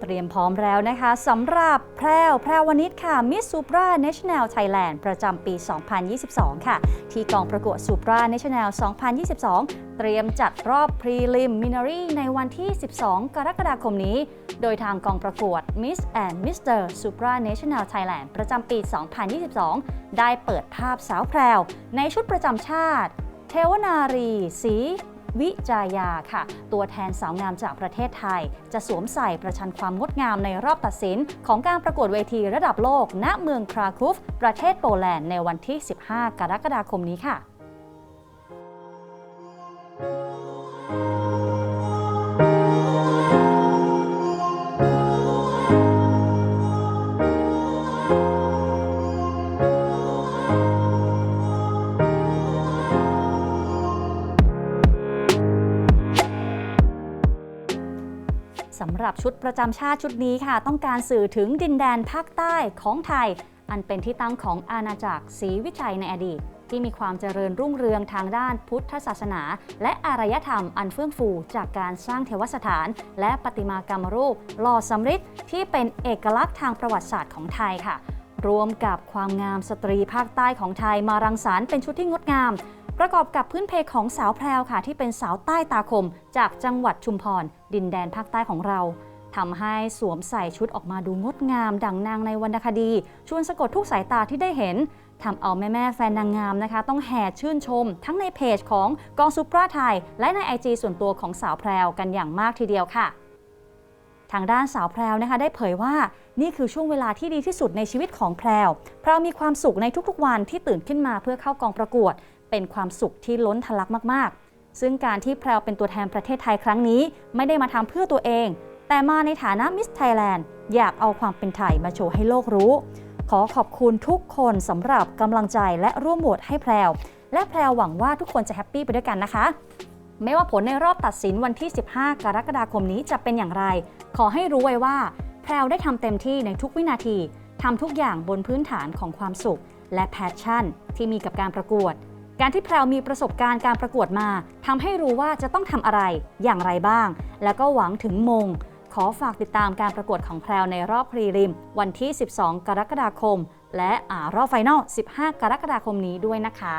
เตรียมพร้อมแล้วนะคะสำหรับแพรวแพรวนิชค่ะ Miss Supra National Thailand ประจำปี 2022 ค่ะ ที่กองประกวด Supra National 2022 เตรียมจัดรอบ Preliminary ในวันที่ 12 กรกฎาคมนี้ โดยทางกองประกวด Miss and Mr. Supra National Thailand ประจำปี 2022 ได้เปิดภาพสาวแพรวในชุดประจำชาติ เทวนารีศรี วิจายาค่ะ ตัวแทนสาวงามจากประเทศไทย จะสวมใส่ประชันความงดงามในรอบตัดสิน ของการประกวดเวทีระดับโลก ณเมืองคราคูฟประเทศโปแลนด์ในวันที่ 15 กรกฎาคมนี้ค่ะ สำหรับชุดประจำชาติชุดนี้ค่ะ ต้องการสื่อถึงดินแดนภาคใต้ของไทย อันเป็นที่ตั้งของอาณาจักรศรีวิชัยในอดีต ที่มีความเจริญรุ่งเรืองทางด้านพุทธศาสนา และอารยธรรมอันเฟื่องฟูจากการสร้างเทวสถาน และประติมากรรมรูปหล่อสำริดที่เป็นเอกลักษณ์ทางประวัติศาสตร์ของไทยค่ะ รวมกับความงามสตรีภาคใต้ของไทยมารังสรรค์เป็นชุดที่งดงาม ประกอบกับพื้นเพของสาวแพรวค่ะ ที่เป็นสาวใต้ตาคม จากจังหวัดชุมพร ดินแดนภาคใต้ของเราทำให้สวมใส่ชุดออกมาดูงดงาม ดังนางในวรรณคดี ชวนสะกดทุกสายตาที่ได้เห็นทำเอาแม่ๆแฟนนางงามนะคะ ต้องแห่ชื่นชม ทั้งในเพจของกองซุปราไทย และใน IG ส่วนตัวของสาวแพรวกันอย่างมากทีเดียวค่ะ ทางด้านสาวแพรวนะคะ ได้เผยว่านี่คือช่วงเวลาที่ดีที่สุดในชีวิตของแพรวแพรวมีความสุขในทุกๆวันที่ตื่นขึ้นมาเพื่อเข้ากองประกวด เป็นความสุขที่ล้นทะลักมากๆ ซึ่งการที่แพรวเป็นตัวแทนประเทศไทยครั้งนี้ ไม่ได้มาทำเพื่อตัวเอง แต่มาในฐานะมิสไทยแลนด์อยากเอาความเป็นไทยมาโชว์ให้โลกรู้ ขอขอบคุณทุกคนสำหรับกำลังใจและร่วมโหวตให้แพรว และแพรวหวังว่าทุกคนจะแฮปปี้ไปด้วยกันนะคะไม่ว่าผลในรอบตัดสินวันที่ 15 กรกฎาคมนี้จะเป็นอย่างไร ขอให้รู้ไว้ว่า แพรวได้ทำเต็มที่ในทุกวินาทีทำทุกอย่างบนพื้นฐานของความสุข และแพชชั่นที่มีกับการประกวด การที่แพรวมีประสบการณ์การประกวดมาทำให้รู้ว่าจะต้องทำอะไรอย่างไรบ้าง แล้วก็หวังถึงมง ขอฝากติดตามการประกวดของแพรวในรอบพรีริม วันที่ 12 กรกฎาคม และอารอบไฟนอล 15 กรกฎาคมนี้ด้วยนะคะ